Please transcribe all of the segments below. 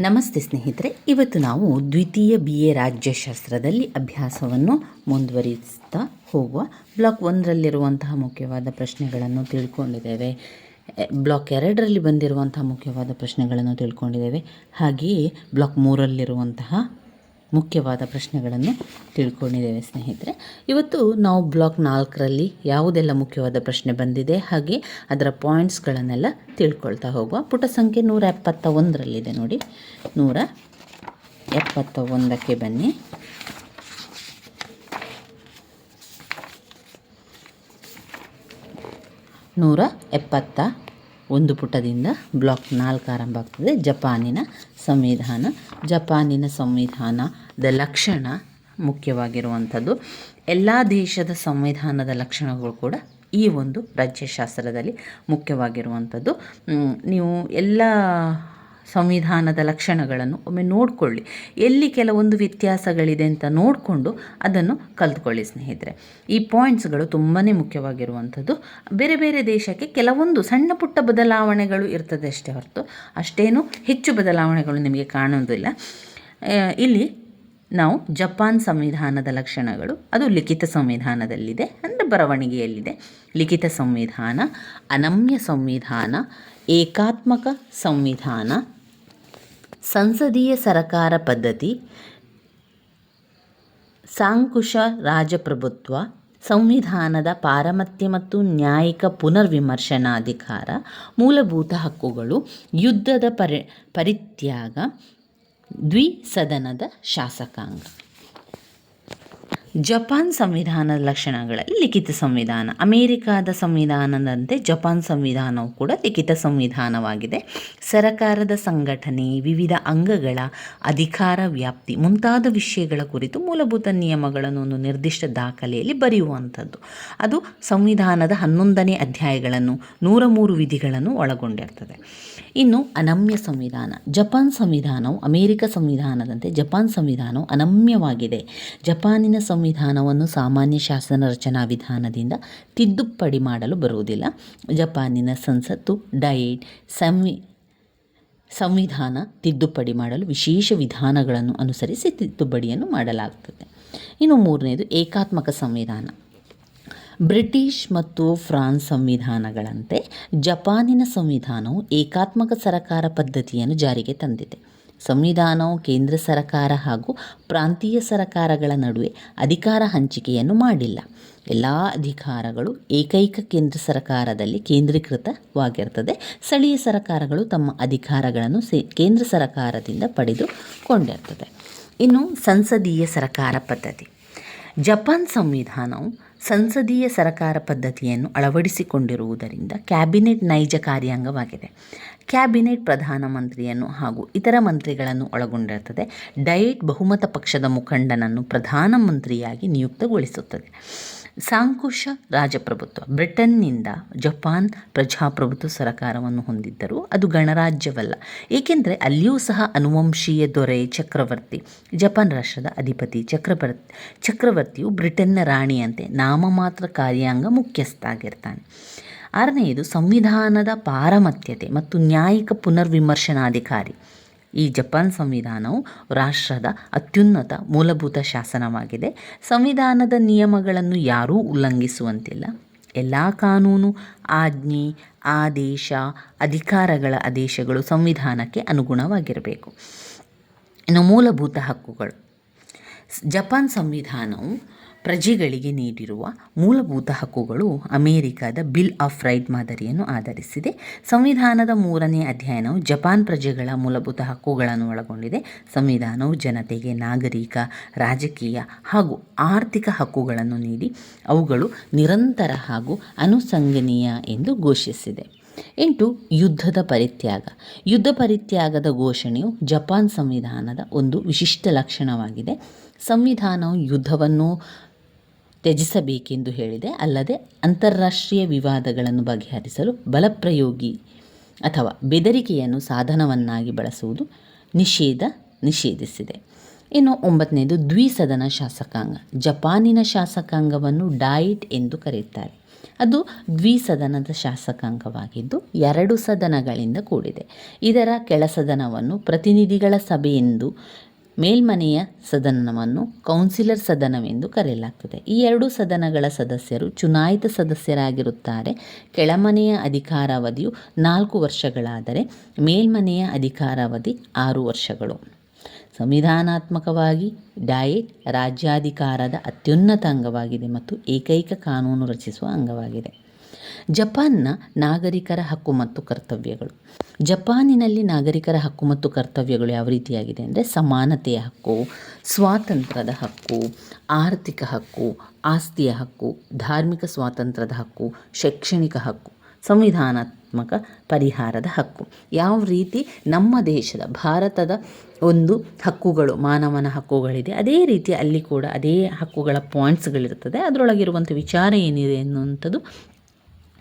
ನಮಸ್ತೆ ಸ್ನೇಹಿತರೆ, ಇವತ್ತು ನಾವು ದ್ವಿತೀಯ ಬಿ ಎ ರಾಜ್ಯಶಾಸ್ತ್ರದಲ್ಲಿ ಅಭ್ಯಾಸವನ್ನು ಮುಂದುವರಿಸ್ತಾ ಹೋಗುವ ಬ್ಲಾಕ್ ಒಂದರಲ್ಲಿರುವಂತಹ ಮುಖ್ಯವಾದ ಪ್ರಶ್ನೆಗಳನ್ನು ತಿಳ್ಕೊಂಡಿದ್ದೇವೆ. ಬ್ಲಾಕ್ ಎರಡರಲ್ಲಿ ಬಂದಿರುವಂತಹ ಮುಖ್ಯವಾದ ಪ್ರಶ್ನೆಗಳನ್ನು ತಿಳ್ಕೊಂಡಿದ್ದೇವೆ. ಹಾಗೆಯೇ ಬ್ಲಾಕ್ ಮೂರಲ್ಲಿರುವಂತಹ ಮುಖ್ಯವಾದ ಪ್ರಶ್ನೆಗಳನ್ನು ತಿಳ್ಕೊಂಡಿದ್ದೇವೆ ಸ್ನೇಹಿತರೆ. ಇವತ್ತು ನಾವು ಬ್ಲಾಕ್ ನಾಲ್ಕರಲ್ಲಿ ಯಾವುದೆಲ್ಲ ಮುಖ್ಯವಾದ ಪ್ರಶ್ನೆ ಬಂದಿದೆ, ಹಾಗೆ ಅದರ ಪಾಯಿಂಟ್ಸ್ಗಳನ್ನೆಲ್ಲ ತಿಳ್ಕೊಳ್ತಾ ಹೋಗುವ. ಪುಟ ಸಂಖ್ಯೆ ನೂರ ಎಪ್ಪತ್ತ ಒಂದರಲ್ಲಿದೆ ನೋಡಿ. ನೂರ ಎಪ್ಪತ್ತ ಒಂದಕ್ಕೆ ಬನ್ನಿ. ನೂರ ಎಪ್ಪತ್ತ ಒಂದು ಪುಟದಿಂದ ಬ್ಲಾಕ್ ನಾಲ್ಕು ಆರಂಭ ಆಗ್ತದೆ. ಜಪಾನಿನ ಸಂವಿಧಾನ. ಜಪಾನಿನ ಸಂವಿಧಾನದ ಲಕ್ಷಣ ಮುಖ್ಯವಾಗಿರುವಂಥದ್ದು. ಎಲ್ಲ ದೇಶದ ಸಂವಿಧಾನದ ಲಕ್ಷಣಗಳು ಕೂಡ ಈ ಒಂದು ರಾಜ್ಯಶಾಸ್ತ್ರದಲ್ಲಿ ಮುಖ್ಯವಾಗಿರುವಂಥದ್ದು. ನೀವು ಎಲ್ಲ ಸಂವಿಧಾನದ ಲಕ್ಷಣಗಳನ್ನು ಒಮ್ಮೆ ನೋಡಿಕೊಳ್ಳಿ. ಎಲ್ಲಿ ಕೆಲವೊಂದು ವ್ಯತ್ಯಾಸಗಳಿದೆ ಅಂತ ನೋಡಿಕೊಂಡು ಅದನ್ನು ಕಲ್ತ್ಕೊಳ್ಳಿ, ಸ್ನೇಹಿತರೆ. ಈ ಪಾಯಿಂಟ್ಸ್ಗಳು ತುಂಬಾ ಮುಖ್ಯವಾಗಿರುವಂಥದ್ದು. ಬೇರೆ ಬೇರೆ ದೇಶಕ್ಕೆ ಕೆಲವೊಂದು ಸಣ್ಣ ಪುಟ್ಟ ಬದಲಾವಣೆಗಳು ಇರ್ತದೆ ಅಷ್ಟೇ ಹೊರತು. ಅಷ್ಟೇನು ಹೆಚ್ಚು ಬದಲಾವಣೆಗಳು ನಿಮಗೆ ಕಾಣೋದಿಲ್ಲ ಇಲ್ಲಿ ನಾವು ಜಪಾನ್ ಸಂವಿಧಾನದ ಲಕ್ಷಣಗಳು, ಅದು ಲಿಖಿತ ಸಂವಿಧಾನದಲ್ಲಿದೆ, ಅಂದರೆ ಬರವಣಿಗೆಯಲ್ಲಿದೆ. ಲಿಖಿತ ಸಂವಿಧಾನ, ಅನಮ್ಯ ಸಂವಿಧಾನ, ಏಕಾತ್ಮಕ ಸಂವಿಧಾನ ಸಂಸದೀಯ ಸರಕಾರ ಪದ್ಧತಿ, ಸಾಂಕುಶ ರಾಜಪ್ರಭುತ್ವ, ಸಂವಿಧಾನದ ಪಾರಮತ್ಯ ಮತ್ತು ನ್ಯಾಯಿಕ ಪುನರ್ವಿಮರ್ಶನಾಧಿಕಾರ, ಮೂಲಭೂತ ಹಕ್ಕುಗಳು, ಯುದ್ಧದ ಪರಿ, ಪರಿತ್ಯಾಗ, ದ್ವಿಸದನದ ಶಾಸಕಾಂಗ. ಜಪಾನ್ ಸಂವಿಧಾನದ ಲಕ್ಷಣಗಳಲ್ಲಿ ಲಿಖಿತ ಸಂವಿಧಾನ. ಅಮೇರಿಕಾದ ಸಂವಿಧಾನದಂತೆ ಜಪಾನ್ ಸಂವಿಧಾನವು ಕೂಡ ಲಿಖಿತ ಸಂವಿಧಾನವಾಗಿದೆ. ಸರಕಾರದ ಸಂಘಟನೆ, ವಿವಿಧ ಅಂಗಗಳ ಅಧಿಕಾರ ವ್ಯಾಪ್ತಿ ಮುಂತಾದ ವಿಷಯಗಳ ಕುರಿತು ಮೂಲಭೂತ ನಿಯಮಗಳನ್ನು ಒಂದು ನಿರ್ದಿಷ್ಟ ದಾಖಲೆಯಲ್ಲಿ ಬರೆಯುವಂಥದ್ದು. ಅದು ಸಂವಿಧಾನದ ಹನ್ನೊಂದನೇ ಅಧ್ಯಾಯಗಳನ್ನು ನೂರ ಮೂರು ವಿಧಿಗಳನ್ನು ಒಳಗೊಂಡಿರ್ತದೆ. ಇನ್ನು ಅನಮ್ಯ ಸಂವಿಧಾನ. ಜಪಾನ್ ಸಂವಿಧಾನವು ಅಮೇರಿಕ ಸಂವಿಧಾನದಂತೆ ಜಪಾನ್ ಸಂವಿಧಾನವು ಅನಮ್ಯವಾಗಿದೆ. ಜಪಾನಿನ ಸಂವಿಧಾನವನ್ನು ಸಾಮಾನ್ಯ ಶಾಸನ ರಚನಾ ವಿಧಾನದಿಂದ ತಿದ್ದುಪಡಿ ಮಾಡಲು ಬರುವುದಿಲ್ಲ. ಜಪಾನಿನ ಸಂಸತ್ತು ಡಯೇಟ್ ಸಂವಿ, ಸಂವಿಧಾನ ತಿದ್ದುಪಡಿ ಮಾಡಲು ವಿಶೇಷ ವಿಧಾನಗಳನ್ನು ಅನುಸರಿಸಿ ತಿದ್ದುಪಡಿಯನ್ನು ಮಾಡಲಾಗುತ್ತದೆ. ಇನ್ನು ಮೂರನೇದು ಏಕಾತ್ಮಕ ಸಂವಿಧಾನ. ಬ್ರಿಟಿಷ್ ಮತ್ತು ಫ್ರಾನ್ಸ್ ಸಂವಿಧಾನಗಳಂತೆ ಜಪಾನಿನ ಸಂವಿಧಾನವು ಏಕಾತ್ಮಕ ಸರಕಾರ ಪದ್ಧತಿಯನ್ನು ಜಾರಿಗೆ ತಂದಿದೆ. ಸಂವಿಧಾನವು ಕೇಂದ್ರ ಸರಕಾರ ಹಾಗೂ ಪ್ರಾಂತೀಯ ಸರಕಾರಗಳ ನಡುವೆ ಅಧಿಕಾರ ಹಂಚಿಕೆಯನ್ನು ಮಾಡಿಲ್ಲ. ಎಲ್ಲ ಅಧಿಕಾರಗಳು ಏಕೈಕ ಕೇಂದ್ರ ಸರ್ಕಾರದಲ್ಲಿ ಕೇಂದ್ರೀಕೃತವಾಗಿರ್ತದೆ. ಸ್ಥಳೀಯ ಸರಕಾರಗಳು ತಮ್ಮ ಅಧಿಕಾರಗಳನ್ನು ಕೇಂದ್ರ ಸರ್ಕಾರದಿಂದ ಪಡೆದುಕೊಂಡಿರ್ತದೆ ಇನ್ನು ಸಂಸದೀಯ ಸರಕಾರ ಪದ್ಧತಿ. ಜಪಾನ್ ಸಂವಿಧಾನವು ಸಂಸದೀಯ ಸರಕಾರ ಪದ್ಧತಿಯನ್ನು ಅಳವಡಿಸಿಕೊಂಡಿರುವುದರಿಂದ ಕ್ಯಾಬಿನೆಟ್ ನೈಜ ಕಾರ್ಯಾಂಗವಾಗಿದೆ. ಕ್ಯಾಬಿನೆಟ್ ಪ್ರಧಾನಮಂತ್ರಿಯನ್ನು ಹಾಗೂ ಇತರ ಮಂತ್ರಿಗಳನ್ನು ಒಳಗೊಂಡಿರುತ್ತದೆ. ಡಯೆಟ್ ಬಹುಮತ ಪಕ್ಷದ ಮುಖಂಡನನ್ನು ಪ್ರಧಾನಮಂತ್ರಿಯಾಗಿ ನಿಯುಕ್ತಗೊಳಿಸುತ್ತದೆ. ಸಾಂಕುಶ ರಾಜಪ್ರಭುತ್ವ. ಬ್ರಿಟನ್ನಿಂದ ಜಪಾನ್ ಪ್ರಜಾಪ್ರಭುತ್ವ ಸರಕಾರವನ್ನು ಹೊಂದಿದ್ದರು ಅದು ಗಣರಾಜ್ಯವಲ್ಲ. ಏಕೆಂದರೆ ಅಲ್ಲಿಯೂ ಸಹ ಅನುವಂಶೀಯ ದೊರೆ ಚಕ್ರವರ್ತಿ, ಜಪಾನ್ ರಾಷ್ಟ್ರದ ಅಧಿಪತಿ ಚಕ್ರವರ್ತಿ ಚಕ್ರವರ್ತಿಯು ಬ್ರಿಟನ್ನ ರಾಣಿಯಂತೆ ನಾಮಮಾತ್ರ ಕಾರ್ಯಾಂಗ ಮುಖ್ಯಸ್ಥಾಗಿರ್ತಾನೆ. ಆರನೆಯದು, ಸಂವಿಧಾನದ ಪಾರಮತ್ಯತೆ ಮತ್ತು ನ್ಯಾಯಿಕ ಪುನರ್ವಿಮರ್ಶನಾಧಿಕಾರಿ. ಈ ಜಪಾನ್ ಸಂವಿಧಾನವು ರಾಷ್ಟ್ರದ ಅತ್ಯುನ್ನತ ಮೂಲಭೂತ ಶಾಸನವಾಗಿದೆ. ಸಂವಿಧಾನದ ನಿಯಮಗಳನ್ನು ಯಾರೂ ಉಲ್ಲಂಘಿಸುವಂತಿಲ್ಲ. ಎಲ್ಲ ಕಾನೂನು, ಆಜ್ಞೆ, ಆದೇಶ, ಅಧಿಕಾರಗಳ ಆದೇಶಗಳು ಸಂವಿಧಾನಕ್ಕೆ ಅನುಗುಣವಾಗಿರಬೇಕು. ಇನ್ನು ಮೂಲಭೂತ ಹಕ್ಕುಗಳು. ಜಪಾನ್ ಸಂವಿಧಾನವು ಪ್ರಜೆಗಳಿಗೆ ನೀಡಿರುವ ಮೂಲಭೂತ ಹಕ್ಕುಗಳು ಅಮೆರಿಕದ ಬಿಲ್ ಆಫ್ ರೈಟ್ ಮಾದರಿಯನ್ನು ಆಧರಿಸಿದೆ. ಸಂವಿಧಾನದ ಮೂರನೇ ಅಧ್ಯಯನವು ಜಪಾನ್ ಪ್ರಜೆಗಳ ಮೂಲಭೂತ ಹಕ್ಕುಗಳನ್ನು ಒಳಗೊಂಡಿದೆ. ಸಂವಿಧಾನವು ಜನತೆಗೆ ನಾಗರಿಕ, ರಾಜಕೀಯ ಹಾಗೂ ಆರ್ಥಿಕ ಹಕ್ಕುಗಳನ್ನು ನೀಡಿ, ಅವುಗಳು ನಿರಂತರ ಹಾಗೂ ಅನುಸಂಗನೀಯ ಎಂದು ಘೋಷಿಸಿದೆ. ಎಂಟು, ಯುದ್ಧದ ಪರಿತ್ಯಾಗ. ಯುದ್ಧ ಪರಿತ್ಯಾಗದ ಘೋಷಣೆಯು ಜಪಾನ್ ಸಂವಿಧಾನದ ಒಂದು ವಿಶಿಷ್ಟ ಲಕ್ಷಣವಾಗಿದೆ. ಸಂವಿಧಾನವು ಯುದ್ಧವನ್ನು ತ್ಯಜಿಸಬೇಕೆಂದು ಹೇಳಿದೆ. ಅಲ್ಲದೆ ಅಂತಾರಾಷ್ಟ್ರೀಯ ವಿವಾದಗಳನ್ನು ಬಗೆಹರಿಸಲು ಬಲಪ್ರಯೋಗಿ ಅಥವಾ ಬೆದರಿಕೆಯನ್ನು ಸಾಧನವನ್ನಾಗಿ ಬಳಸುವುದು ನಿಷೇಧ ನಿಷೇಧಿಸಿದೆ. ಇನ್ನು ಒಂಬತ್ತನೇದು, ದ್ವಿಸದನ ಶಾಸಕಾಂಗ. ಜಪಾನಿನ ಶಾಸಕಾಂಗವನ್ನು ಡಾಯಿಟ್ ಎಂದು ಕರೆಯುತ್ತಾರೆ. ಅದು ದ್ವಿಸದನದ ಶಾಸಕಾಂಗವಾಗಿದ್ದು ಎರಡು ಸದನಗಳಿಂದ ಕೂಡಿದೆ. ಇದರ ಕೆಳಸದನವನ್ನು ಪ್ರತಿನಿಧಿಗಳ ಸಭೆಯೆಂದು ಮೇಲ್ಮನೆಯ ಸದನವನ್ನು ಕೌನ್ಸಿಲರ್ ಸದನವೆಂದು ಕರೆಯಲಾಗ್ತದೆ. ಈ ಎರಡು ಸದನಗಳ ಸದಸ್ಯರು ಚುನಾಯಿತ ಸದಸ್ಯರಾಗಿರುತ್ತಾರೆ. ಕೆಳಮನೆಯ ಅಧಿಕಾರಾವಧಿಯು ನಾಲ್ಕು ವರ್ಷಗಳಾದರೆ ಮೇಲ್ಮನೆಯ ಅಧಿಕಾರಾವಧಿ ಆರು ವರ್ಷಗಳು. ಸಂವಿಧಾನಾತ್ಮಕವಾಗಿ ಡಯೆಟ್ ರಾಜ್ಯಾಧಿಕಾರದ ಅತ್ಯುನ್ನತ ಅಂಗವಾಗಿದೆ ಮತ್ತು ಏಕೈಕ ಕಾನೂನು ರಚಿಸುವ ಅಂಗವಾಗಿದೆ. ಜಪಾನ್ನ ನಾಗರಿಕರ ಹಕ್ಕು ಮತ್ತು ಕರ್ತವ್ಯಗಳು. ಜಪಾನಿನಲ್ಲಿ ನಾಗರಿಕರ ಹಕ್ಕು ಮತ್ತು ಕರ್ತವ್ಯಗಳು ಯಾವ ರೀತಿಯಾಗಿದೆ ಅಂದರೆ ಸಮಾನತೆಯ ಹಕ್ಕು, ಸ್ವಾತಂತ್ರ್ಯದ ಹಕ್ಕು, ಆರ್ಥಿಕ ಹಕ್ಕು, ಆಸ್ತಿಯ ಹಕ್ಕು, ಧಾರ್ಮಿಕ ಸ್ವಾತಂತ್ರ್ಯದ ಹಕ್ಕು, ಶೈಕ್ಷಣಿಕ ಹಕ್ಕು, ಸಂವಿಧಾನಾತ್ಮಕ ಪರಿಹಾರದ ಹಕ್ಕು. ಯಾವ ರೀತಿ ನಮ್ಮ ದೇಶದ, ಭಾರತದ ಒಂದು ಹಕ್ಕುಗಳು, ಮಾನವನ ಹಕ್ಕುಗಳಿದೆ, ಅದೇ ರೀತಿ ಅಲ್ಲಿ ಕೂಡ ಅದೇ ಹಕ್ಕುಗಳ ಪಾಯಿಂಟ್ಸ್ಗಳಿರ್ತದೆ ಅದರೊಳಗಿರುವಂಥ ವಿಚಾರ ಏನಿದೆ ಅನ್ನುವಂಥದ್ದು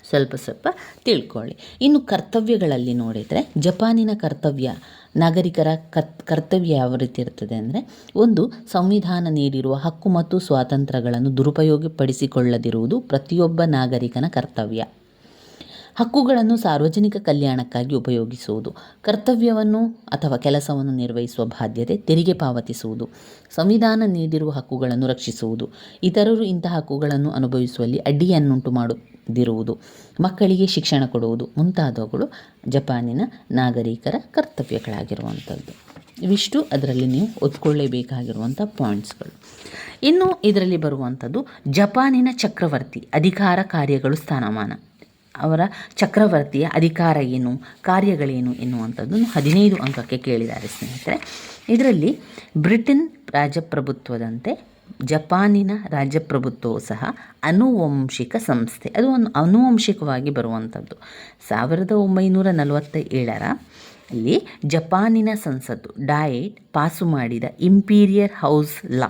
ಸ್ವಲ್ಪ ಸ್ವಲ್ಪ ತಿಳ್ಕೊಳ್ಳಿ. ಇನ್ನು ಕರ್ತವ್ಯಗಳಲ್ಲಿ ನೋಡಿದರೆ ಜಪಾನಿನ ಕರ್ತವ್ಯ, ನಾಗರಿಕರ ಕತ್, ಕರ್ತವ್ಯ ಯಾವ ರೀತಿ ಇರ್ತದೆ ಅಂದರೆ ಒಂದು ಸಂವಿಧಾನ ನೀಡಿರುವ ಹಕ್ಕು ಮತ್ತು ಸ್ವಾತಂತ್ರ್ಯಗಳನ್ನು ದುರುಪಯೋಗಪಡಿಸಿಕೊಳ್ಳದಿರುವುದು ಪ್ರತಿಯೊಬ್ಬ ನಾಗರಿಕನ ಕರ್ತವ್ಯ. ಹಕ್ಕುಗಳನ್ನು ಸಾರ್ವಜನಿಕ ಕಲ್ಯಾಣಕ್ಕಾಗಿ ಉಪಯೋಗಿಸುವುದು, ಕರ್ತವ್ಯವನ್ನು ಅಥವಾ ಕೆಲಸವನ್ನು ನಿರ್ವಹಿಸುವ ಬಾಧ್ಯತೆ ತೆರಿಗೆ ಪಾವತಿಸುವುದು, ಸಂವಿಧಾನ ನೀಡಿರುವ ಹಕ್ಕುಗಳನ್ನು ರಕ್ಷಿಸುವುದು, ಇತರರು ಇಂತಹ ಹಕ್ಕುಗಳನ್ನು ಅನುಭವಿಸುವಲ್ಲಿ ಅಡ್ಡಿಯನ್ನುಂಟು ಮಾಡದಿರುವುದು ಮಕ್ಕಳಿಗೆ ಶಿಕ್ಷಣ ಕೊಡುವುದು ಮುಂತಾದವುಗಳು ಜಪಾನಿನ ನಾಗರಿಕರ ಕರ್ತವ್ಯಗಳಾಗಿರುವಂಥದ್ದು. ಇವಿಷ್ಟು. ಅದರಲ್ಲಿ ನೀವು ಒತ್ಕೊಳ್ಳೇಬೇಕಾಗಿರುವಂಥ ಪಾಯಿಂಟ್ಸ್ಗಳು. ಇನ್ನು ಇದರಲ್ಲಿ ಬರುವಂಥದ್ದು ಜಪಾನಿನ ಚಕ್ರವರ್ತಿ ಅಧಿಕಾರ ಕಾರ್ಯಗಳು ಸ್ಥಾನಮಾನ. ಅವರ ಚಕ್ರವರ್ತಿಯ ಅಧಿಕಾರ ಏನು, ಕಾರ್ಯಗಳೇನು ಎನ್ನುವಂಥದ್ದನ್ನು ಹದಿನೈದು ಅಂಕಕ್ಕೆ ಕೇಳಿದ್ದಾರೆ ಸ್ನೇಹಿತರೆ. ಇದರಲ್ಲಿ ಬ್ರಿಟನ್ ರಾಜಪ್ರಭುತ್ವದಂತೆ ಜಪಾನಿನ ರಾಜಪ್ರಭುತ್ವವು ಸಹ ಅನುವಂಶಿಕ ಸಂಸ್ಥೆ, ಅದು ಒಂದು ಅನುವಂಶಿಕವಾಗಿ ಬರುವಂಥದ್ದು. ಸಾವಿರದ ಒಂಬೈನೂರ ನಲವತ್ತ ಏಳರ ಅಲ್ಲಿ ಜಪಾನಿನ ಸಂಸತ್ತು ಡಾಯೆಟ್ ಪಾಸು ಮಾಡಿದ ಇಂಪೀರಿಯರ್ ಹೌಸ್ ಲಾ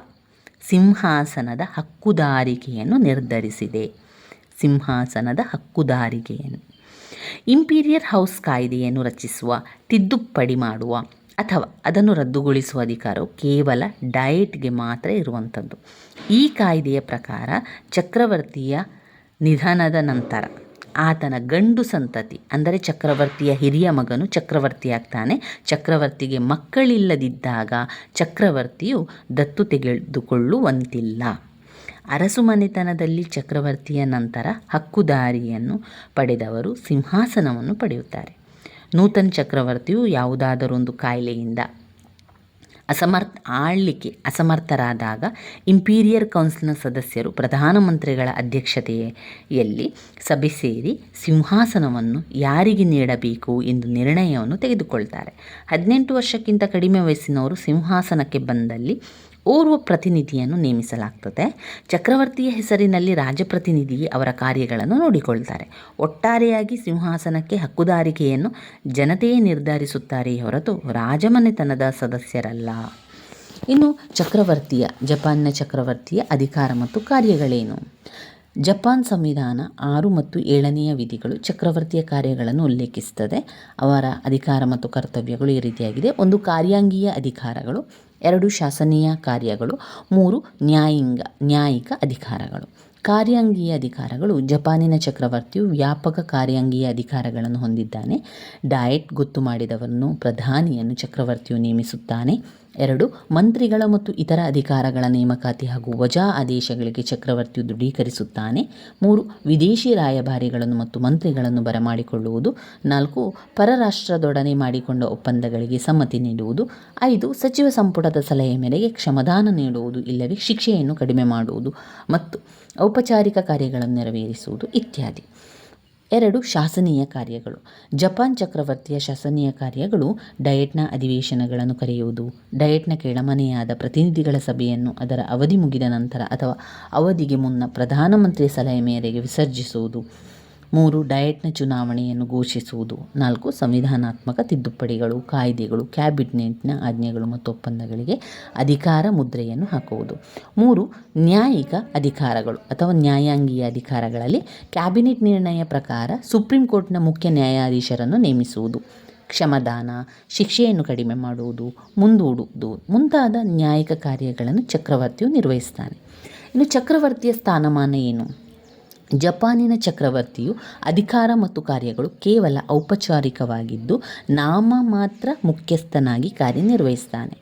ಸಿಂಹಾಸನದ ಹಕ್ಕುದಾರಿಕೆಯನ್ನು ನಿರ್ಧರಿಸಿದೆ. ಸಿಂಹಾಸನದ ಹಕ್ಕುದಾರಿಕೆಯನ್ನು ಇಂಪೀರಿಯರ್ ಹೌಸ್ ಕಾಯ್ದೆಯನ್ನು ರಚಿಸುವ, ತಿದ್ದುಪಡಿ ಮಾಡುವ ಅಥವಾ ಅದನ್ನು ರದ್ದುಗೊಳಿಸುವ ಅಧಿಕಾರವು ಕೇವಲ ಡಯೆಟ್ಗೆ ಮಾತ್ರ ಇರುವಂಥದ್ದು. ಈ ಕಾಯ್ದೆಯ ಪ್ರಕಾರ ಚಕ್ರವರ್ತಿಯ ನಿಧನದ ನಂತರ ಆತನ ಗಂಡು ಸಂತತಿ, ಅಂದರೆ ಚಕ್ರವರ್ತಿಯ ಹಿರಿಯ ಮಗನು ಚಕ್ರವರ್ತಿಯಾಗ್ತಾನೆ ಚಕ್ರವರ್ತಿಗೆ ಮಕ್ಕಳಿಲ್ಲದಿದ್ದಾಗ ಚಕ್ರವರ್ತಿಯು ದತ್ತು ತೆಗೆದುಕೊಳ್ಳುವಂತಿಲ್ಲ. ಅರಸುಮನೆತನದಲ್ಲಿ ಚಕ್ರವರ್ತಿಯ ನಂತರ ಹಕ್ಕುದಾರಿಯನ್ನು ಪಡೆದವರು ಸಿಂಹಾಸನವನ್ನು ಪಡೆಯುತ್ತಾರೆ. ನೂತನ ಚಕ್ರವರ್ತಿಯು ಯಾವುದಾದರೊಂದು ಕಾಯಿಲೆಯಿಂದ ಅಸಮರ್ಥ ಆಳ್ಲಿಕ್ಕೆ ಅಸಮರ್ಥರಾದಾಗ ಇಂಪೀರಿಯರ್ ಕೌನ್ಸಿಲ್ನ ಸದಸ್ಯರು ಪ್ರಧಾನಮಂತ್ರಿಗಳ ಅಧ್ಯಕ್ಷತೆಯಲ್ಲಿ ಸಭೆ ಸೇರಿ ಸಿಂಹಾಸನವನ್ನು ಯಾರಿಗೆ ನೀಡಬೇಕು ಎಂದು ನಿರ್ಣಯವನ್ನು ತೆಗೆದುಕೊಳ್ತಾರೆ. ಹದಿನೆಂಟು ವರ್ಷಕ್ಕಿಂತ ಕಡಿಮೆ ವಯಸ್ಸಿನವರು ಸಿಂಹಾಸನಕ್ಕೆ ಬಂದಲ್ಲಿ ಓರ್ವ ಪ್ರತಿನಿಧಿಯನ್ನು ನೇಮಿಸಲಾಗ್ತದೆ. ಚಕ್ರವರ್ತಿಯ ಹೆಸರಿನಲ್ಲಿ ರಾಜಪ್ರತಿನಿಧಿ ಅವರ ಕಾರ್ಯಗಳನ್ನು ನೋಡಿಕೊಳ್ತಾರೆ. ಒಟ್ಟಾರೆಯಾಗಿ ಸಿಂಹಾಸನಕ್ಕೆ ಹಕ್ಕುದಾರಿಕೆಯನ್ನು ಜನತೆಯೇ ನಿರ್ಧರಿಸುತ್ತಾರೆಯೇ ಹೊರತು ರಾಜಮನೆತನದ ಸದಸ್ಯರಲ್ಲ. ಇನ್ನು ಚಕ್ರವರ್ತಿಯ, ಜಪಾನ್ನ ಚಕ್ರವರ್ತಿಯ ಅಧಿಕಾರ ಮತ್ತು ಕಾರ್ಯಗಳೇನು? ಜಪಾನ್ ಸಂವಿಧಾನ ಆರು ಮತ್ತು ಏಳನೆಯ ವಿಧಿಗಳು ಚಕ್ರವರ್ತಿಯ ಕಾರ್ಯಗಳನ್ನು ಉಲ್ಲೇಖಿಸುತ್ತದೆ. ಅವರ ಅಧಿಕಾರ ಮತ್ತು ಕರ್ತವ್ಯಗಳು ಈ ರೀತಿಯಾಗಿದೆ. ಒಂದು ಕಾರ್ಯಾಂಗೀಯ ಅಧಿಕಾರಗಳು, ಎರಡು ಶಾಸನೀಯ ಕಾರ್ಯಗಳು, ಮೂರು ನ್ಯಾಯಿಂಗ, ನ್ಯಾಯಿಕ ಅಧಿಕಾರಗಳು. ಕಾರ್ಯಾಂಗೀಯ ಅಧಿಕಾರಗಳು, ಜಪಾನಿನ ಚಕ್ರವರ್ತಿಯು ವ್ಯಾಪಕ ಕಾರ್ಯಾಂಗೀಯ ಅಧಿಕಾರಗಳನ್ನು ಹೊಂದಿದ್ದಾನೆ. ಡಯಟ್, ಗೊತ್ತು ಮಾಡಿದವರನ್ನು ಪ್ರಧಾನಿಯನ್ನು ಚಕ್ರವರ್ತಿಯು ನೇಮಿಸುತ್ತಾನೆ. ಎರಡು, ಮಂತ್ರಿಗಳ ಮತ್ತು ಇತರ ಅಧಿಕಾರಗಳ ನೇಮಕಾತಿ ಹಾಗೂ ವಜಾ ಆದೇಶಗಳಿಗೆ ಚಕ್ರವರ್ತಿಯು ದೃಢೀಕರಿಸುತ್ತಾನೆ. ಮೂರು, ವಿದೇಶಿ ರಾಯಭಾರಿಗಳನ್ನು ಮತ್ತು ಮಂತ್ರಿಗಳನ್ನು ಬರಮಾಡಿಕೊಳ್ಳುವುದು. ನಾಲ್ಕು, ಪರರಾಷ್ಟ್ರದೊಡನೆ ಮಾಡಿಕೊಂಡ ಒಪ್ಪಂದಗಳಿಗೆ ಸಮ್ಮತಿ ನೀಡುವುದು. ಐದು, ಸಚಿವ ಸಂಪುಟದ ಸಲಹೆ ಮೇರೆಗೆ ಕ್ಷಮದಾನ ನೀಡುವುದು, ಇಲ್ಲವೇ ಶಿಕ್ಷೆಯನ್ನು ಕಡಿಮೆ ಮಾಡುವುದು ಮತ್ತು ಔಪಚಾರಿಕ ಕಾರ್ಯಗಳನ್ನು ನೆರವೇರಿಸುವುದು ಇತ್ಯಾದಿ. ಎರಡು ಶಾಸನೀಯ ಕಾರ್ಯಗಳು. ಜಪಾನ್ ಚಕ್ರವರ್ತಿಯ ಶಾಸನೀಯ ಕಾರ್ಯಗಳು ಡಯಟ್ನ ಅಧಿವೇಶನಗಳನ್ನು ಕರೆಯುವುದು, ಡಯಟ್ನ ಕೆಳಮನೆಯಾದ ಪ್ರತಿನಿಧಿಗಳ ಸಭೆಯನ್ನು ಅದರ ಅವಧಿ ಮುಗಿದ ನಂತರ ಅಥವಾ ಅವಧಿಗೆ ಮುನ್ನ ಪ್ರಧಾನಮಂತ್ರಿಯ ಸಲಹೆ ಮೇರೆಗೆ ವಿಸರ್ಜಿಸುವುದು. ಮೂರು ಡಯಟ್ನ ಚುನಾವಣೆಯನ್ನು ಘೋಷಿಸುವುದು, ನಾಲ್ಕು ಸಂವಿಧಾನಾತ್ಮಕ ತಿದ್ದುಪಡಿಗಳು, ಕಾಯ್ದೆಗಳು, ಕ್ಯಾಬಿನೆಟ್ನ ಆಜ್ಞೆಗಳು ಮತ್ತು ಒಪ್ಪಂದಗಳಿಗೆ ಅಧಿಕಾರ ಮುದ್ರೆಯನ್ನು ಹಾಕುವುದು. ಮೂರು ನ್ಯಾಯಿಕ ಅಧಿಕಾರಗಳು ಅಥವಾ ನ್ಯಾಯಾಂಗೀಯ ಅಧಿಕಾರಗಳಲ್ಲಿ ಕ್ಯಾಬಿನೆಟ್ ನಿರ್ಣಯ ಪ್ರಕಾರ ಸುಪ್ರೀಂ ಕೋರ್ಟ್ನ ಮುಖ್ಯ ನ್ಯಾಯಾಧೀಶರನ್ನು ನೇಮಿಸುವುದು. ಕ್ಷಮದಾನ, ಶಿಕ್ಷೆಯನ್ನು ಕಡಿಮೆ ಮಾಡುವುದು, ಮುಂದೂಡುವುದು, ಮುಂತಾದ ನ್ಯಾಯಿಕ ಕಾರ್ಯಗಳನ್ನು ಚಕ್ರವರ್ತಿಯು ನಿರ್ವಹಿಸ್ತಾನೆ. ಇನ್ನು ಚಕ್ರವರ್ತಿಯ ಸ್ಥಾನಮಾನ ಏನು? ಜಪಾನಿನ ಚಕ್ರವರ್ತಿಯು ಅಧಿಕಾರ ಮತ್ತು ಕಾರ್ಯಗಳು ಕೇವಲ ಔಪಚಾರಿಕವಾಗಿದ್ದು ನಾಮ ಮಾತ್ರ ಮುಖ್ಯಸ್ಥನಾಗಿ ಕಾರ್ಯನಿರ್ವಹಿಸ್ತಾನೆ.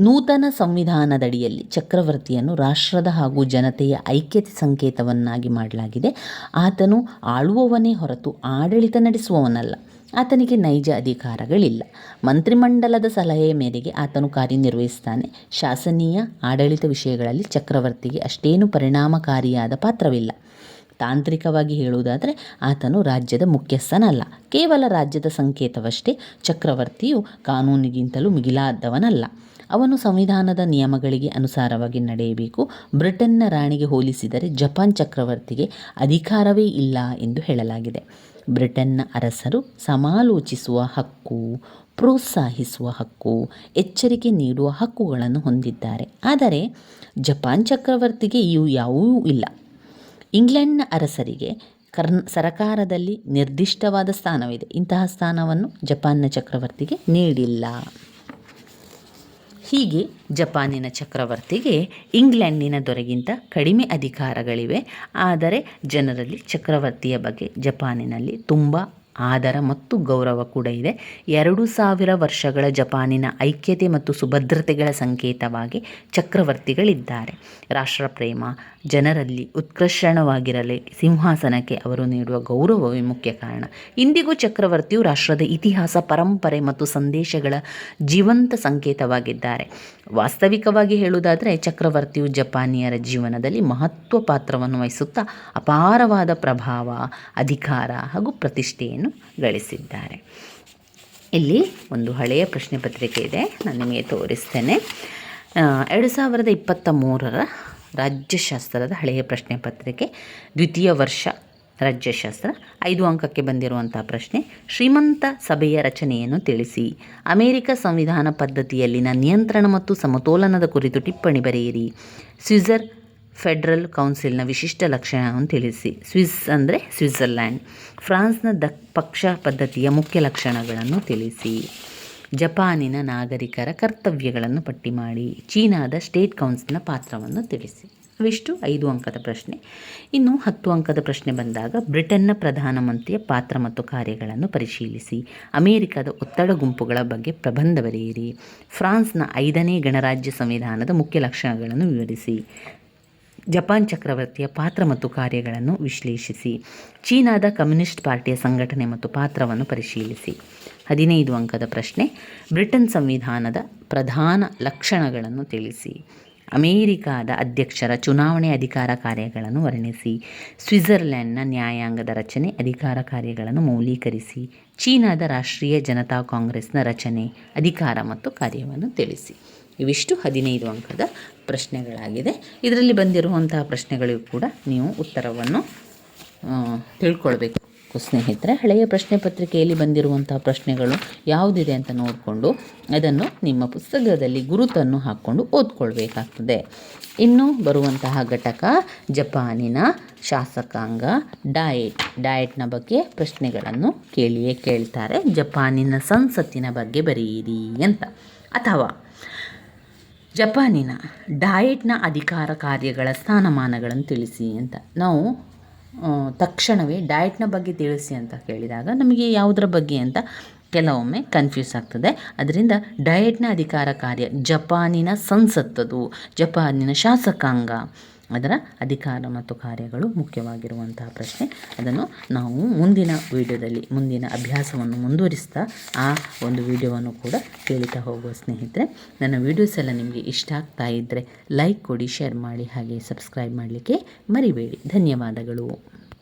ನೂತನ ಸಂವಿಧಾನದಡಿಯಲ್ಲಿ ಚಕ್ರವರ್ತಿಯನ್ನು ರಾಷ್ಟ್ರದ ಹಾಗೂ ಜನತೆಯ ಐಕ್ಯತೆ ಸಂಕೇತವನ್ನಾಗಿ ಮಾಡಲಾಗಿದೆ. ಆತನು ಆಳುವವನೇ ಹೊರತು ಆಡಳಿತ ನಡೆಸುವವನಲ್ಲ. ಆತನಿಗೆ ನೈಜ ಅಧಿಕಾರಗಳಿಲ್ಲ. ಮಂತ್ರಿಮಂಡಲದ ಸಲಹೆಯ ಮೇರೆಗೆ ಆತನು ಕಾರ್ಯನಿರ್ವಹಿಸ್ತಾನೆ. ಶಾಸನೀಯ ಆಡಳಿತ ವಿಷಯಗಳಲ್ಲಿ ಚಕ್ರವರ್ತಿಗೆ ಅಷ್ಟೇನು ಪರಿಣಾಮಕಾರಿಯಾದ ಪಾತ್ರವಿಲ್ಲ. ತಾಂತ್ರಿಕವಾಗಿ ಹೇಳುವುದಾದರೆ ಆತನು ರಾಜ್ಯದ ಮುಖ್ಯಸ್ಥನಲ್ಲ. ಕೇವಲ ರಾಜ್ಯದ ಸಂಕೇತವಷ್ಟೇ, ಚಕ್ರವರ್ತಿಯು ಕಾನೂನಿಗಿಂತಲೂ ಮಿಗಿಲಾದವನಲ್ಲ. ಅವನು ಸಂವಿಧಾನದ ನಿಯಮಗಳಿಗೆ ಅನುಸಾರವಾಗಿ ನಡೆಯಬೇಕು. ಬ್ರಿಟನ್ನ ರಾಣಿಗೆ ಹೋಲಿಸಿದರೆ ಜಪಾನ್ ಚಕ್ರವರ್ತಿಗೆ ಅಧಿಕಾರವೇ ಇಲ್ಲ ಎಂದು ಹೇಳಲಾಗಿದೆ. ಬ್ರಿಟನ್ನ ಅರಸರು ಸಮಾಲೋಚಿಸುವ ಹಕ್ಕು, ಪ್ರೋತ್ಸಾಹಿಸುವ ಹಕ್ಕು, ಎಚ್ಚರಿಕೆ ನೀಡುವ ಹಕ್ಕುಗಳನ್ನು ಹೊಂದಿದ್ದಾರೆ. ಆದರೆ ಜಪಾನ್ ಚಕ್ರವರ್ತಿಗೆ ಇವು ಯಾವುವೂ ಇಲ್ಲ. ಇಂಗ್ಲೆಂಡ್ನ ಅರಸರಿಗೆ ಕರ್ನ್, ಸರಕಾರದಲ್ಲಿ ನಿರ್ದಿಷ್ಟವಾದ ಸ್ಥಾನವಿದೆ. ಇಂತಹ ಸ್ಥಾನವನ್ನು ಜಪಾನ್ನ ಚಕ್ರವರ್ತಿಗೆ ನೀಡಿಲ್ಲ. ಹೀಗೆ ಜಪಾನಿನ ಚಕ್ರವರ್ತಿಗೆ ಇಂಗ್ಲೆಂಡಿನ ದೊರೆಗಿಂತ ಕಡಿಮೆ ಅಧಿಕಾರಗಳಿವೆ. ಆದರೆ ಜನರಲ್ಲಿ ಚಕ್ರವರ್ತಿಯ ಬಗ್ಗೆ ಜಪಾನಿನಲ್ಲಿ ತುಂಬ ಆದರ ಮತ್ತು ಗೌರವ ಕೂಡ ಇದೆ. ಎರಡು ಸಾವಿರ ವರ್ಷಗಳ ಜಪಾನಿನ ಐಕ್ಯತೆ ಮತ್ತು ಸುಭದ್ರತೆಗಳ ಸಂಕೇತವಾಗಿ ಚಕ್ರವರ್ತಿಗಳಿದ್ದಾರೆ. ರಾಷ್ಟ್ರಪ್ರೇಮ ಜನರಲ್ಲಿ ಉತ್ಕರ್ಷಣವಾಗಿರಲಿ. ಸಿಂಹಾಸನಕ್ಕೆ ಅವರು ನೀಡುವ ಗೌರವವೇ ಮುಖ್ಯ ಕಾರಣ. ಇಂದಿಗೂ ಚಕ್ರವರ್ತಿಯು ರಾಷ್ಟ್ರದ ಇತಿಹಾಸ, ಪರಂಪರೆ ಮತ್ತು ಸಂದೇಶಗಳ ಜೀವಂತ ಸಂಕೇತವಾಗಿದ್ದಾರೆ. ವಾಸ್ತವಿಕವಾಗಿ ಹೇಳುವುದಾದರೆ, ಚಕ್ರವರ್ತಿಯು ಜಪಾನಿಯರ ಜೀವನದಲ್ಲಿ ಮಹತ್ವ ಪಾತ್ರವನ್ನು ವಹಿಸುತ್ತಾ ಅಪಾರವಾದ ಪ್ರಭಾವ, ಅಧಿಕಾರ ಹಾಗೂ ಪ್ರತಿಷ್ಠೆಯನ್ನು ಗಳಿಸಿದ್ದಾರೆ. ಇಲ್ಲಿ ಒಂದು ಹಳೆಯ ಪ್ರಶ್ನೆ ಪತ್ರಿಕೆ ಇದೆ. ನಾನು ನಿಮಗೆ ತೋರಿಸ್ತೇನೆ. ಎರಡು ಸಾವಿರದ ಇಪ್ಪತ್ತ ಮೂರರ ರಾಜ್ಯಶಾಸ್ತ್ರದ ಹಳೆಯ ಪ್ರಶ್ನೆ ಪತ್ರಿಕೆ, ದ್ವಿತೀಯ ವರ್ಷ ರಾಜ್ಯಶಾಸ್ತ್ರ. ಐದು ಅಂಕಕ್ಕೆ ಬಂದಿರುವಂಥ ಪ್ರಶ್ನೆ, ಶ್ರೀಮಂತ ಸಭೆಯ ರಚನೆಯನ್ನು ತಿಳಿಸಿ. ಅಮೆರಿಕ ಸಂವಿಧಾನ ಪದ್ಧತಿಯಲ್ಲಿನ ನಿಯಂತ್ರಣ ಮತ್ತು ಸಮತೋಲನದ ಕುರಿತು ಟಿಪ್ಪಣಿ ಬರೆಯಿರಿ. ಸ್ವಿಜರ್ ಫೆಡರಲ್ ಕೌನ್ಸಿಲ್ನ ವಿಶಿಷ್ಟ ಲಕ್ಷಣವನ್ನು ತಿಳಿಸಿ. ಸ್ವಿಸ್ ಅಂದರೆ ಸ್ವಿಟ್ಜರ್ಲ್ಯಾಂಡ್. ಫ್ರಾನ್ಸ್ನ ದ ಪಕ್ಷ ಪದ್ಧತಿಯ ಮುಖ್ಯ ಲಕ್ಷಣಗಳನ್ನು ತಿಳಿಸಿ. ಜಪಾನಿನ ನಾಗರಿಕರ ಕರ್ತವ್ಯಗಳನ್ನು ಪಟ್ಟಿ ಮಾಡಿ ಚೀನಾದ ಸ್ಟೇಟ್ ಕೌನ್ಸಿಲ್ನ ಪಾತ್ರವನ್ನು ತಿಳಿಸಿ. ಅವಿಷ್ಟು ಐದು ಅಂಕದ ಪ್ರಶ್ನೆ. ಇನ್ನು ಹತ್ತು ಅಂಕದ ಪ್ರಶ್ನೆ ಬಂದಾಗ ಬ್ರಿಟನ್ನ ಪ್ರಧಾನಮಂತ್ರಿಯ ಪಾತ್ರ ಮತ್ತು ಕಾರ್ಯಗಳನ್ನು ಪರಿಶೀಲಿಸಿ. ಅಮೆರಿಕದ ಒತ್ತಡ ಗುಂಪುಗಳ ಬಗ್ಗೆ ಪ್ರಬಂಧ ಬರೆಯಿರಿ ಫ್ರಾನ್ಸ್ನ ಐದನೇ ಗಣರಾಜ್ಯ ಸಂವಿಧಾನದ ಮುಖ್ಯ ಲಕ್ಷಣಗಳನ್ನು ವಿವರಿಸಿ. ಜಪಾನ್ ಚಕ್ರವರ್ತಿಯ ಪಾತ್ರ ಮತ್ತು ಕಾರ್ಯಗಳನ್ನು ವಿಶ್ಲೇಷಿಸಿ. ಚೀನಾದ ಕಮ್ಯುನಿಸ್ಟ್ ಪಾರ್ಟಿಯ ಸಂಘಟನೆ ಮತ್ತು ಪಾತ್ರವನ್ನು ಪರಿಶೀಲಿಸಿ. ಹದಿನೈದು ಅಂಕದ ಪ್ರಶ್ನೆ, ಬ್ರಿಟನ್ ಸಂವಿಧಾನದ ಪ್ರಧಾನ ಲಕ್ಷಣಗಳನ್ನು ತಿಳಿಸಿ. ಅಮೇರಿಕಾದ ಅಧ್ಯಕ್ಷರ ಚುನಾವಣೆ ಅಧಿಕಾರ ಕಾರ್ಯಗಳನ್ನು ವರ್ಣಿಸಿ. ಸ್ವಿಟ್ಜರ್ಲೆಂಡ್ನ ನ್ಯಾಯಾಂಗದ ರಚನೆ ಅಧಿಕಾರ ಕಾರ್ಯಗಳನ್ನು ಮೌಲ್ಯೀಕರಿಸಿ. ಚೀನಾದ ರಾಷ್ಟ್ರೀಯ ಜನತಾ ಕಾಂಗ್ರೆಸ್ನ ರಚನೆ ಅಧಿಕಾರ ಮತ್ತು ಕಾರ್ಯವನ್ನು ತಿಳಿಸಿ. ಇವಿಷ್ಟು ಹದಿನೈದು ಅಂಕದ ಪ್ರಶ್ನೆಗಳಾಗಿದೆ. ಇದರಲ್ಲಿ ಬಂದಿರುವಂತಹ ಪ್ರಶ್ನೆಗಳಿಗೂ ಕೂಡ ನೀವು ಉತ್ತರವನ್ನು ತಿಳ್ಕೊಳ್ಬೇಕು. ಸ್ನೇಹಿತರೆ, ಹಳೆಯ ಪ್ರಶ್ನೆ ಪತ್ರಿಕೆಯಲ್ಲಿ ಬಂದಿರುವಂತಹ ಪ್ರಶ್ನೆಗಳು ಯಾವುದಿದೆ ಅಂತ ನೋಡಿಕೊಂಡು ಅದನ್ನು ನಿಮ್ಮ ಪುಸ್ತಕದಲ್ಲಿ ಗುರುತನ್ನು ಹಾಕ್ಕೊಂಡು ಓದ್ಕೊಳ್ಬೇಕಾಗ್ತದೆ. ಇನ್ನು ಬರುವಂತಹ ಘಟಕ, ಜಪಾನಿನ ಶಾಸಕಾಂಗ, ಡಯೆಟ್, ಡಯೆಟ್ನ ಬಗ್ಗೆ ಪ್ರಶ್ನೆಗಳನ್ನು ಕೇಳಿಯೇ ಕೇಳ್ತಾರೆ. ಜಪಾನಿನ ಸಂಸತ್ತಿನ ಬಗ್ಗೆ ಬರೆಯಿರಿ ಅಂತ. ಅಥವಾ ಜಪಾನಿನ ಡಯೆಟ್ನ ಅಧಿಕಾರ ಕಾರ್ಯಗಳ ಸ್ಥಾನಮಾನಗಳನ್ನು ತಿಳಿಸಿ ಅಂತ. ನಾವು ತಕ್ಷಣವೇ ಡಯಟ್ನ ಬಗ್ಗೆ ತಿಳಿಸಿ ಅಂತ ಕೇಳಿದಾಗ ನಮಗೆ ಯಾವುದರ ಬಗ್ಗೆ ಅಂತ ಕೆಲವೊಮ್ಮೆ ಕನ್ಫ್ಯೂಸ್ ಆಗ್ತದೆ. ಅದರಿಂದ ಡಯಟ್ನ ಅಧಿಕಾರ ಕಾರ್ಯ ಜಪಾನಿನ ಸಂಸತ್ತದು, ಜಪಾನಿನ ಶಾಸಕಾಂಗ. ಅದರ ಅಧಿಕಾರ ಮತ್ತು ಕಾರ್ಯಗಳು ಮುಖ್ಯವಾಗಿರುವಂತಹ ಪ್ರಶ್ನೆ. ಅದನ್ನು ನಾವು ಮುಂದಿನ ವಿಡಿಯೋದಲ್ಲಿ, ಮುಂದಿನ ಅಭ್ಯಾಸವನ್ನು ಮುಂದುವರಿಸ್ತಾ ಆ ಒಂದು ವಿಡಿಯೋವನ್ನು ಕೂಡ ಕೇಳುತ್ತಾ ಹೋಗುವ ಸ್ನೇಹಿತರೆ. ನನ್ನ ವಿಡಿಯೋಸ್ ಎಲ್ಲ ನಿಮಗೆ ಇಷ್ಟ ಆಗ್ತಾ ಇದ್ದರೆ ಲೈಕ್ ಕೊಡಿ, ಶೇರ್ ಮಾಡಿ, ಹಾಗೆ ಸಬ್ಸ್ಕ್ರೈಬ್ ಮಾಡಲಿಕ್ಕೆ ಮರಿಬೇಡಿ. ಧನ್ಯವಾದಗಳು.